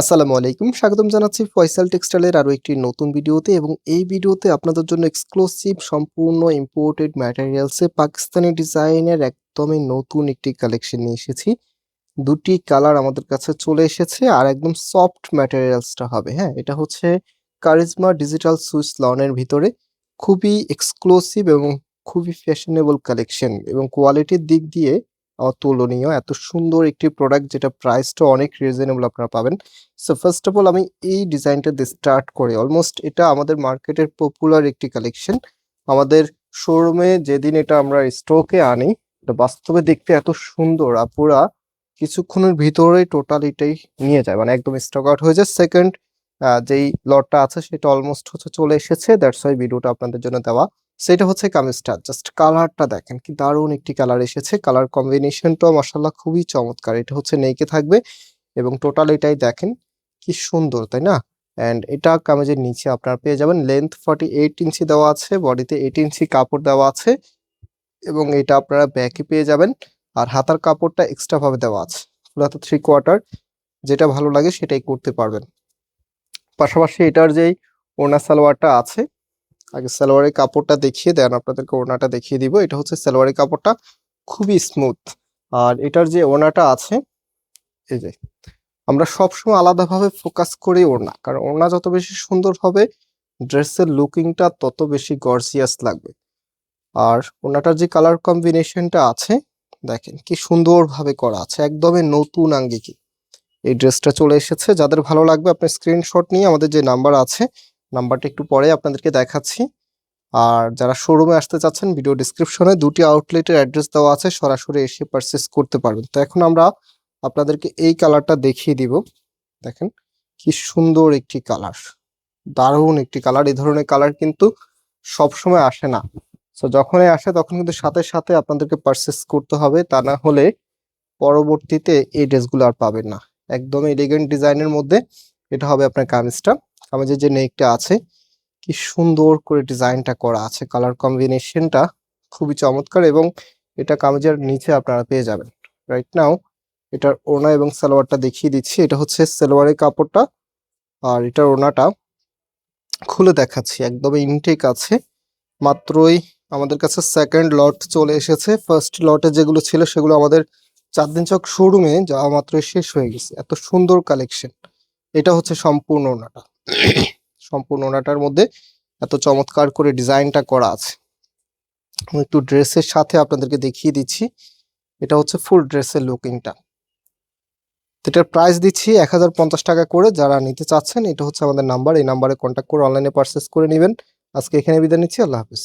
আসসালামু আলাইকুম। স্বাগতম জানাচ্ছি ফয়সাল টেক্সটাইলের আরও একটি নতুন ভিডিওতে এবং এই ভিডিওতে আপনাদের জন্য এক্সক্লুসিভ সম্পূর্ণ ইম্পোর্টেড ম্যাটেরিয়ালসে পাকিস্তানি ডিজাইনের একদমই নতুন একটি কালেকশন নিয়ে এসেছি। দুটি কালার আমাদের কাছে চলে এসেছে আর একদম সফট ম্যাটেরিয়ালসটা হবে হ্যাঁ? এটা হচ্ছে কারিজমা ডিজিটাল সুইস লনের ভিতরে। খুবই এক্সক্লুসিভ এবং খুবই ফ্যাশনেবল কালেকশন এবং কোয়ালিটির দিক দিয়ে অতুলনীয়। এত সুন্দর একটি প্রোডাক্ট যেটা প্রাইসটা অনেক রিজনেবল আপনারা পাবেন। সো ফার্স্ট অফ অল আমি এই ডিজাইনটা দিয়ে স্টার্ট করি। অলমোস্ট এটা আমাদের মার্কেটের পপুলার একটি কালেকশন আমাদের শোরুমে যেদিন এটা আমরা স্টকে আনি, এটা বাস্তবে দেখতে এত সুন্দর। আপুরা কিছুক্ষণের ভিতরেই টোটাল এটাই নিয়ে যায়। মানে একদম স্টক আউট হয়ে যায়। সেকেন্ড যেই লটটা আছে, সেটা অলমোস্ট হচ্ছে চলে এসেছে। দ্যাটস ওয়াই ভিডিওটা আপনাদের জন্য দেওয়া। সেটা হচ্ছে কামিজটা জাস্ট কালারটা দেখেন, কি দারুণ একটি কালার এসেছে। কালার কম্বিনেশনটাও মাসাল্লাহ খুবই চমৎকার, এটা হচ্ছে নেইকে থাকবে এবং টোটাল এটাই দেখেন, কি সুন্দর, তাই না? অ্যান্ড এটা কামিজের নিচে আপনারা পেয়ে যাবেন লেন্থ ফর্টি এইট ইঞ্চি দেওয়া আছে বডিতে এইট ইঞ্চি কাপড় দেওয়া আছে এবং এটা আপনারা ব্যাকে পেয়ে যাবেন। আর হাতার কাপড়টা এক্সট্রাভাবে দেওয়া আছে হাতা থ্রি কোয়ার্টার যেটা ভালো লাগে সেটাই করতে পারবেন। পাশাপাশি এটার যেই ওড়না সালোয়ারটা আছে আগে সালোয়ারের কাপড়টা দেখিয়ে দেন, আপনাদেরকে ওড়নাটা দেখিয়ে দিব। এটা হচ্ছে সালোয়ারের কাপড়টা, খুবই স্মুথ আর এটার যে ওড়নাটা আছে, এই যে, আমরা সবসময় আলাদাভাবে ফোকাস করি ওড়না, কারণ ওড়না যত বেশি সুন্দর হবে, ড্রেসের লুকিংটা তত বেশি গর্জিয়াস লাগবে। আর ওড়নাটার যে কালার কম্বিনেশনটা আছে, দেখেন কি সুন্দরভাবে করা আছে, একদমই নতুন আঙ্গিকি। এই ড্রেসটা চলে এসেছে। যাদের ভালো লাগবে, আপনি স্ক্রিনশট নিয়ে আমাদের যে নাম্বার আছে নাম্বারটা একটু পরে আপনাদেরকে দেখাচ্ছি। আর যারা শোরুমে আসতে চাচ্ছেন ভিডিও ডিসক্রিপশনে দুটি আউটলেটের অ্যাড্রেস দেওয়া আছে, সরাসরি এসে পারচেস করতে পারবেন। তো এখন আমরা আপনাদেরকে এই কালারটা দেখিয়ে দিব। দেখেন, কি সুন্দর একটি কালার দারুণ একটি কালার এই ধরনের কালার কিন্তু সবসময় আসে না। তো যখনই আসে, তখন কিন্তু সাথে সাথে আপনাদেরকে পারচেস করতে হবে। তা না হলে পরবর্তীতে এই ড্রেসগুলো আর পাবেন না। একদম এলিগেন্ট ডিজাইনের মধ্যে এটা হবে আপনার কামিজটা। কামিজের যে নেকটা আছে, কি সুন্দর করে ডিজাইনটা করা আছে। কালার কম্বিনেশনটা খুবই চমৎকার এবং এটা কামিজের নিচে আপনারা পেয়ে যাবেন। রাইট নাও এটার ওড়না এবং সালোয়ারটা দেখিয়ে দিচ্ছি। এটা হচ্ছে সালোয়ারের কাপড়টা আর এটার ওনাটা খুলে দেখাচ্ছি। একদম ইনটেক আছে। মাত্রই আমাদের কাছে সেকেন্ড লট চলে এসেছে। ফার্স্ট লটে যেগুলো ছিল সেগুলো আমাদের চার দিন চক শোরুমে যাওয়া মাত্রই শেষ হয়ে গেছে। এত সুন্দর কালেকশন এটা হচ্ছে সম্পূর্ণ ওনাটা সম্পূর্ণ ওনাটার মধ্যে এত চমৎকার করে ডিজাইনটা করা আছে। একটু ড্রেসের সাথে আপনাদেরকে দেখিয়ে দিচ্ছি। এটা হচ্ছে ফুল ড্রেসের লুকিংটা এটার প্রাইস দিচ্ছি এক হাজার পঞ্চাশ টাকা করে। যারা নিতে চাচ্ছেন, এটা হচ্ছে আমাদের নাম্বার এই নাম্বারে কন্ট্যাক্ট করে অনলাইনে পারচেস করে নেবেন। আজকে এখানে বিদায় নিচ্ছি। আল্লাহ হাফিজ।